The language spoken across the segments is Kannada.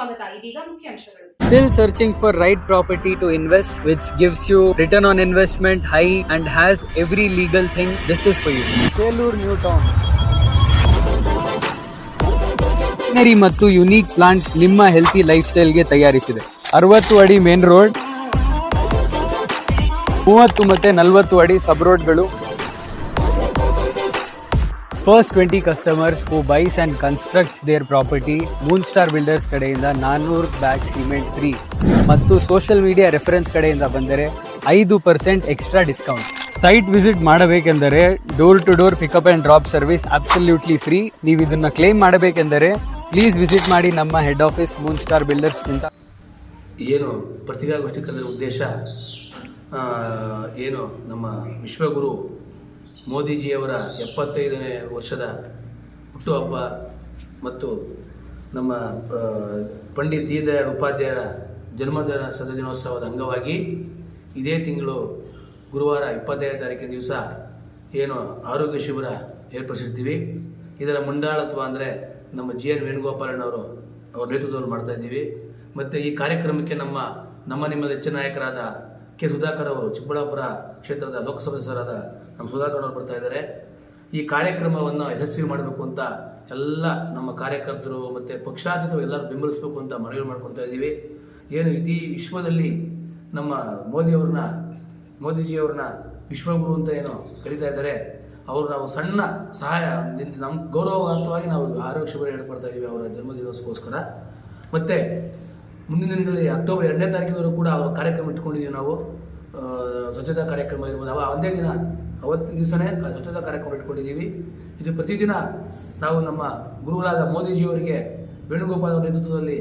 ಸ್ವಾಗತ ಇದೀಗ ಮುಖ್ಯಾಂಶಗಳು Still searching for right property to invest, which gives you return on investment high and has every legal thing. This is for you. Selur New Town. Greenery ಮತ್ತು ಯುನೀಕ್ ಪ್ಲಾಂಟ್ಸ್ ನಿಮ್ಮ ಹೆಲ್ತಿ ಲೈಫ್ ಸ್ಟೈಲ್ಗೆ ತಯಾರಿಸಿದೆ ಅರವತ್ತು ಅಡಿ ಮೇನ್ ರೋಡ್ ಮೂವತ್ತು ಮತ್ತೆ ನಲವತ್ತು ಅಡಿ ಸಬ್ ರೋಡ್ಗಳು first twenty customers who buys and constructs their property moon star builders ಕಡೆಯಿಂದ ನಾನ್ನೂರು ಬ್ಯಾಗ್ ಸಿಮೆಂಟ್ ಫ್ರೀ ಮತ್ತು ಸೋಷಿಯಲ್ ಮೀಡಿಯಾ ರೆಫರೆನ್ಸ್ ಕಡೆಯಿಂದ ಬಂದರೆ ಐದು percent extra discount site visit ಮಾಡಬೇಕೆಂದರೆ door to door pickup and drop service absolutely free ನೀವು ಇದನ್ನು ಕ್ಲೇಮ್ ಮಾಡಬೇಕೆಂದರೆ ಪ್ಲೀಸ್ ವಿಸಿಟ್ ಮಾಡಿ ನಮ್ಮ head office moon star builders ಅಂತ ಏನು ಪತ್ರಿಕಾಗೋಷ್ಠಿ ಉದ್ದೇಶ? ಏನು ನಮ್ಮ ವಿಶ್ವಗುರು ಮೋದಿಜಿಯವರ ಎಪ್ಪತ್ತೈದನೇ ವರ್ಷದ ಹುಟ್ಟುಹಬ್ಬ ಮತ್ತು ನಮ್ಮ ಪಂಡಿತ್ ದೀನದಯಾಳ್ ಉಪಾಧ್ಯಾಯರ ಜನ್ಮದಿನ ಶತದಿನೋತ್ಸವದ ಅಂಗವಾಗಿ ಇದೇ ತಿಂಗಳು ಗುರುವಾರ ಇಪ್ಪತ್ತೈದು ತಾರೀಕಿನ ದಿವಸ ಏನು ಆರೋಗ್ಯ ಶಿಬಿರ ಏರ್ಪಡಿಸಿರ್ತೀವಿ. ಇದರ ಮುಂದಾಳತ್ವ ಅಂದರೆ ನಮ್ಮ ಜಿ ಎನ್ ವೇಣುಗೋಪಾಲಣ್ಣವರು ಅವ್ರ ನೇತೃತ್ವದಲ್ಲಿ ಮಾಡ್ತಾ ಇದ್ದೀವಿ. ಮತ್ತು ಈ ಕಾರ್ಯಕ್ರಮಕ್ಕೆ ನಮ್ಮ ನಮ್ಮ ನಿಮ್ಮ ನೆಚ್ಚಿನ ನಾಯಕರಾದ ಕೆ ಸುಧಾಕರ್ ಅವರು, ಚಿಕ್ಕಬಳ್ಳಾಪುರ ಕ್ಷೇತ್ರದ ಲೋಕಸಭಾ ಸದಸ್ಯರಾದ ನಮ್ಮ ಸುಧಾಕರ್ ಬರ್ತಾ ಇದ್ದಾರೆ. ಈ ಕಾರ್ಯಕ್ರಮವನ್ನು ಯಶಸ್ವಿ ಮಾಡಬೇಕು ಅಂತ ಎಲ್ಲ ನಮ್ಮ ಕಾರ್ಯಕರ್ತರು ಮತ್ತು ಪಕ್ಷಾತೀತರು ಎಲ್ಲರೂ ಬೆಂಬಲಿಸಬೇಕು ಅಂತ ಮನವಿ ಮಾಡ್ಕೊತಾ ಇದ್ದೀವಿ. ಏನು ಇಡೀ ವಿಶ್ವದಲ್ಲಿ ನಮ್ಮ ಮೋದಿಯವ್ರನ್ನ ಮೋದಿಜಿಯವ್ರನ್ನ ವಿಶ್ವಗುರು ಅಂತ ಏನು ಕರೀತಾ ಇದ್ದಾರೆ. ಅವರು ನಾವು ಸಣ್ಣ ಸಹಾಯ ನಮ್ಮ ಗೌರವಾರ್ಥವಾಗಿ ನಾವು ಆರೋಗ್ಯ ಶಿಬಿರ ಹೇಳ್ಕೊಡ್ತಾ ಇದ್ದೀವಿ ಅವರ ಜನ್ಮದಿನೋಸ್ಕರ ಮತ್ತು ಮುಂದಿನ ದಿನಗಳಲ್ಲಿ ಅಕ್ಟೋಬರ್ ಎರಡನೇ ತಾರೀಕಿನವರೆಗೂ ಕೂಡ ಅವರ ಕಾರ್ಯಕ್ರಮ ಇಟ್ಕೊಂಡಿದ್ದೀವಿ ನಾವು. ಸ್ವಚ್ಛತಾ ಕಾರ್ಯಕ್ರಮ ಇರ್ಬೋದು. ಅವ ಒಂದೇ ದಿನ ಅವತ್ತಿನ ದಿವಸನೇ ಸ್ವಚ್ಛತಾ ಕಾರ್ಯಕ್ರಮ ಇಟ್ಕೊಂಡಿದ್ದೀವಿ. ಇದು ಪ್ರತಿದಿನ ನಾವು ನಮ್ಮ ಗುರುಗಳಾದ ಮೋದಿಜಿಯವರಿಗೆ ವೇಣುಗೋಪಾಲ್ ಅವರ ನೇತೃತ್ವದಲ್ಲಿ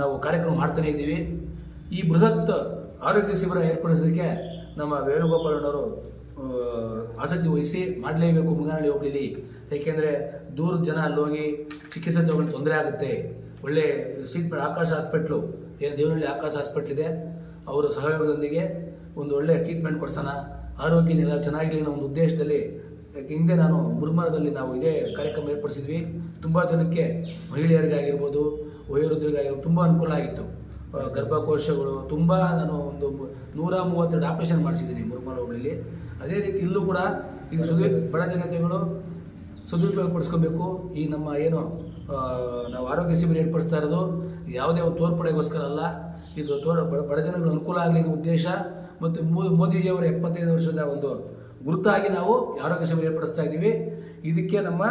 ನಾವು ಕಾರ್ಯಕ್ರಮ ಮಾಡ್ತಾನೇ ಇದ್ದೀವಿ. ಈ ಬೃಹತ್ ಆರೋಗ್ಯ ಶಿಬಿರ ಏರ್ಪಡಿಸೋದಕ್ಕೆ ನಮ್ಮ ವೇಣುಗೋಪಾಲ್ ಅವರು ಆಸಕ್ತಿ ವಹಿಸಿ ಮಾಡಲೇಬೇಕು ಮುಂಗಾನಹಳ್ಳಿ ಹೋಗ್ಲಿ ಏಕೆಂದರೆ ದೂರದ ಜನ ಅಲ್ಲಿ ಹೋಗಿ ಚಿಕಿತ್ಸೆ ತಗೊಂಡು ತೊಂದರೆ ಆಗುತ್ತೆ. ಒಳ್ಳೆ ಟ್ರೀಟ್ಮೆಂಟ್ ಆಕಾಶ ಹಾಸ್ಪಿಟ್ಲು ಏನು ದೇವನಹಳ್ಳಿ ಆಕಾಶ ಹಾಸ್ಪಿಟ್ಲ್ ಇದೆ. ಅವರ ಸಹಯೋಗದೊಂದಿಗೆ ಒಂದು ಒಳ್ಳೆ ಟ್ರೀಟ್ಮೆಂಟ್ ಕೊಡ್ಸೋಣ. ಆರೋಗ್ಯನೆಲ್ಲ ಚೆನ್ನಾಗಿರಲಿ ಅನ್ನೋ ಒಂದು ಉದ್ದೇಶದಲ್ಲಿ ಹಿಂದೆ ನಾನು ಗುರುಮರದಲ್ಲಿ ನಾವು ಇದೇ ಕಾರ್ಯಕ್ರಮ ಏರ್ಪಡಿಸಿದ್ವಿ. ತುಂಬ ಜನಕ್ಕೆ ಮಹಿಳೆಯರಿಗಾಗಿರ್ಬೋದು, ವಯೋವೃದ್ಧರಿಗಾಗಿರ್ಬೋದು ತುಂಬ ಅನುಕೂಲ ಆಗಿತ್ತು. ಗರ್ಭಕೋಶಗಳು ತುಂಬ ನಾನು ಒಂದು ನೂರ ಮೂವತ್ತೆರಡು ಆಪರೇಷನ್ ಮಾಡಿಸಿದ್ದೀನಿ ಮುರ್ಮರ ಅದೇ ರೀತಿ ಇಲ್ಲೂ ಕೂಡ ಈಗ ಸುದೀ, ಬಡ ಜನತೆಗಳು ಸದುಪಯೋಗ ಪಡಿಸ್ಕೋಬೇಕು. ಈ ನಮ್ಮ ಏನು ನಾವು ಆರೋಗ್ಯ ಶಿಬಿರ ಏರ್ಪಡಿಸ್ತಾ ಇರೋದು ಯಾವುದೇ ಒಂದು ತೋರ್ಪಡೆಗೋಸ್ಕರ ಅಲ್ಲ. ಇದು ತೋರ, ಬಡ ಬಡ ಜನಗಳು ಅನುಕೂಲ ಆಗಲಿ ಉದ್ದೇಶ. ಮತ್ತು ಮೋ- ಮೋದಿಜಿಯವರ ಎಪ್ಪತ್ತೈದು ವರ್ಷದ ಒಂದು ಗುರುತಾಗಿ ನಾವು ಆರೋಗ್ಯ ಶಿಬಿರ ಏರ್ಪಡಿಸ್ತಾ ಇದ್ದೀವಿ. ಇದಕ್ಕೆ ನಮ್ಮ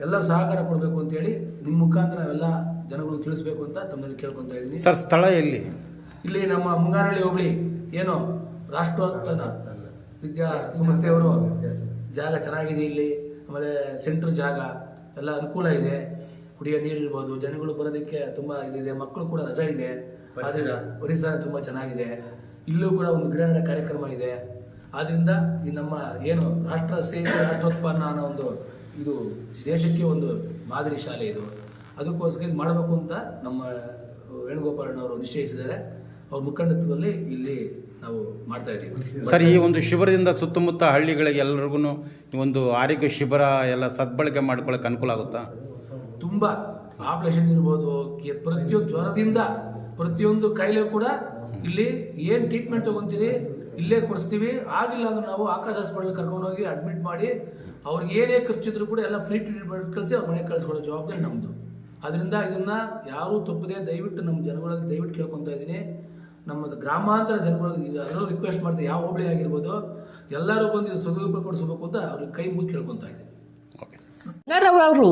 ಎಲ್ಲರೂ ಸಹಕಾರ ಕೊಡಬೇಕು ಅಂತೇಳಿ ನಿಮ್ಮ ಮುಖಾಂತರ ನಾವೆಲ್ಲ ಜನಗಳು ತಿಳಿಸ್ಬೇಕು ಅಂತ ತಮ್ಮಲ್ಲಿ ಕೇಳ್ಕೊತಾ ಇದ್ದೀನಿ. ಸರ್ ಸ್ಥಳ ಎಲ್ಲಿ? ಇಲ್ಲಿ ನಮ್ಮ ಮುಂಗಾನಹಳ್ಳಿ ಹೋಬಳಿ ಏನು ರಾಷ್ಟ್ರೋತ್ತರ ವಿದ್ಯಾ ಸಂಸ್ಥೆಯವರು ಜಾಗ ಚೆನ್ನಾಗಿದೆ ಇಲ್ಲಿ. ಆಮೇಲೆ ಸೆಂಟ್ರ್ ಜಾಗ ಎಲ್ಲ ಅನುಕೂಲ ಇದೆ. ಕುಡಿಯೋ ನೀರು ಇರ್ಬೋದು ಜನಗಳು ಬರೋದಕ್ಕೆ ತುಂಬ ಇದಿದೆ ಮಕ್ಕಳು ಕೂಡ ರಜಾ ಇದೆ. ಪರಿಸರ ತುಂಬ ಚೆನ್ನಾಗಿದೆ. ಇಲ್ಲೂ ಕೂಡ ಒಂದು ಗಿಡ ನೆಡೋ ಕಾರ್ಯಕ್ರಮ ಇದೆ. ಆದ್ದರಿಂದ ಈ ನಮ್ಮ ಏನು ರಾಷ್ಟ್ರ ಸೇವೆ ರಾಷ್ಟ್ರೋತ್ಪನ್ನ ಅನ್ನೋ ಒಂದು ಇದು ದೇಶಕ್ಕೆ ಒಂದು ಮಾದರಿ ಶಾಲೆ ಇದು. ಅದಕ್ಕೋಸ್ಕರ ಇದು ಮಾಡಬೇಕು ಅಂತ ನಮ್ಮ ವೇಣುಗೋಪಾಲಣ್ಣವರು ನಿಶ್ಚಯಿಸಿದ್ದಾರೆ. ಅವ್ರ ಮುಖಂಡತ್ವದಲ್ಲಿ ಇಲ್ಲಿ ನಾವು ಮಾಡ್ತಾ ಇದ್ದೀವಿ. ಸರ್ ಈ ಒಂದು ಶಿಬಿರದಿಂದ ಸುತ್ತಮುತ್ತ ಹಳ್ಳಿಗಳಿಗೆ ಎಲ್ಲರಿಗೂ ಒಂದು ಆರೋಗ್ಯ ಶಿಬಿರ ಎಲ್ಲ ಸದ್ಬಳಕೆ ಮಾಡ್ಕೊಳ್ಳೋಕೆ ಅನುಕೂಲ ಆಗುತ್ತಾ? ತುಂಬ. ಆಪರೇಷನ್ ಇರ್ಬೋದು ಪ್ರತಿಯೊಂದು ಜ್ವರದಿಂದ ಪ್ರತಿಯೊಂದು ಕಾಯಿಲೆ ಕೂಡ ಇಲ್ಲಿ ಏನು ಟ್ರೀಟ್ಮೆಂಟ್ ತಗೊಂತೀರಿ? ಇಲ್ಲೇ ಕೊಡಿಸ್ತೀವಿ. ಆಗಿಲ್ಲ ಅಂದ್ರೆ ನಾವು ಆಕಾಶ ಹಾಸ್ಪಿಟಲ್ ಕರ್ಕೊಂಡೋಗಿ ಅಡ್ಮಿಟ್ ಮಾಡಿ ಅವ್ರಿಗೆ ಏನೇ ಖರ್ಚಿದ್ರು ಕೂಡ ಎಲ್ಲ ಫ್ರೀ ಟ್ರೀಟ್ಮೆಂಟ್ ಕಳಿಸಿ ಅವ್ರ ಮನೆಗೆ ಕಳಿಸ್ಕೊಳ್ಳೋ ಜವಾಬ್ದಾರಿ ನಮ್ಮದು ಅದರಿಂದ ಇದನ್ನ ಯಾರೂ ತಪ್ಪದೆ ದಯವಿಟ್ಟು ನಮ್ಮ ಜನಗಳಲ್ಲಿ ದಯವಿಟ್ಟು ಕೇಳ್ಕೊತಾ ಇದ್ದೀನಿ. ನಮ್ಮ ಗ್ರಾಮಾಂತರ ಜನಗಳಲ್ಲಿ ಎಲ್ಲರೂ ರಿಕ್ವೆಸ್ಟ್ ಮಾಡ್ತೀವಿ ಯಾವ ಹೋಬಳಿ ಆಗಿರ್ಬೋದು ಎಲ್ಲರೂ ಬಂದು ಇದು ಸದುಪಯೋಗ ಪಡಿಸ್ಬೇಕು ಅಂತ ಅವ್ರಿಗೆ ಕೈ ಮುಗಿ ಕೇಳ್ಕೊತಾ ಇದ್ದೀನಿ. ಓಕೆ ಅವರು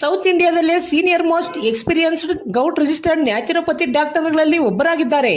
south ಇಂಡಿಯಾದಲ್ಲೇ senior most experienced govt registered naturopathy ಡಾಕ್ಟರ್ಗಳಲ್ಲಿ ಒಬ್ಬರಾಗಿದ್ದಾರೆ.